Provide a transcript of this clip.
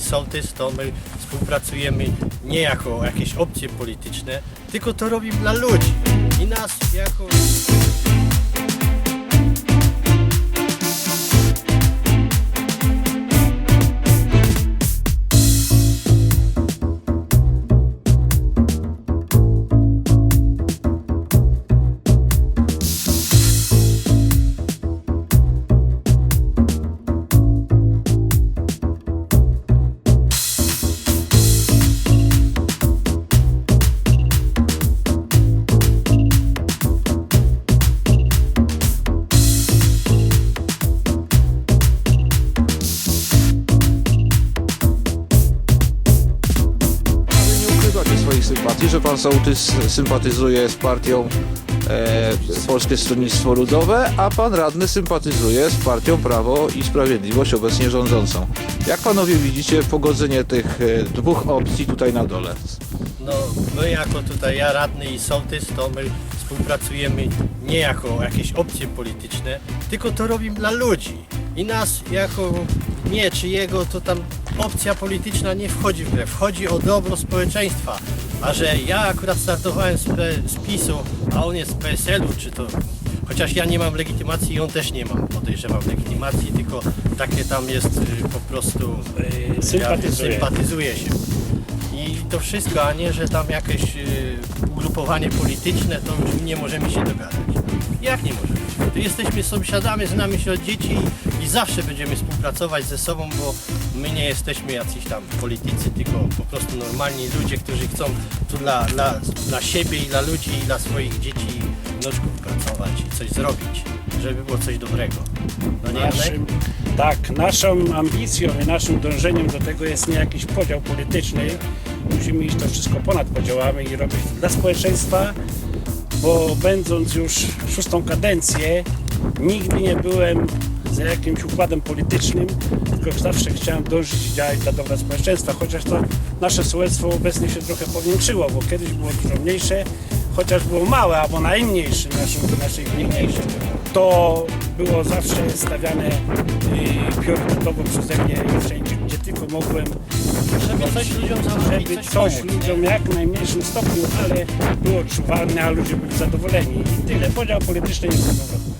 sołtys, to my współpracujemy nie jako jakieś opcje polityczne, tylko to robimy dla ludzi. I nas jako... że pan sołtys sympatyzuje z partią e, Polskie Stronnictwo Ludowe, a pan radny sympatyzuje z partią Prawo i Sprawiedliwość obecnie rządzącą. Jak panowie widzicie pogodzenie tych e, dwóch opcji tutaj na dole? No, my jako tutaj ja radny i sołtys, to my współpracujemy nie jako jakieś opcje polityczne, tylko to robimy dla ludzi. I nas jako nie czy jego, to tam opcja polityczna nie wchodzi w grę. Wchodzi o dobro społeczeństwa. A że ja akurat startowałem z, P- z PiSu, a on jest z PSL-u, czy to... Chociaż ja nie mam legitymacji i on też nie ma, podejrzewam, legitymacji, tylko takie tam jest y, po prostu... y, Sympatyzuje. sympatyzuje się. I to wszystko, a nie, że tam jakieś y, ugrupowanie polityczne, to już nie możemy się dogadać. Jak nie możemy się? To jesteśmy sąsiadami, znamy się od dzieci i zawsze będziemy współpracować ze sobą, bo my nie jesteśmy jacyś tam politycy, tylko po prostu normalni ludzie, którzy chcą tu dla, dla, dla siebie i dla ludzi i dla swoich dzieci i wnuczków pracować i coś zrobić, żeby było coś dobrego. No nie? Naszym, tak, naszą ambicją i naszym dążeniem do tego jest nie jakiś podział polityczny. Musimy iść to wszystko ponad podziałami i robić dla społeczeństwa, bo będąc już szóstą kadencję, nigdy nie byłem za jakimś układem politycznym, tylko zawsze chciałem dążyć i działać dla dobra społeczeństwa, chociaż to nasze sołectwo obecnie się trochę powiększyło, bo kiedyś było dużo mniejsze, chociaż było małe albo najmniejsze w naszym, naszej to było zawsze stawiane y, priorytetowo przeze mnie wszędzie, gdzie tylko mogłem, Żeby coś ludziom zrobić, żeby coś ludziom jak w najmniejszym stopniu, ale było odczuwalne, a ludzie byli zadowoleni i tyle. Podział polityczny jest powrotem.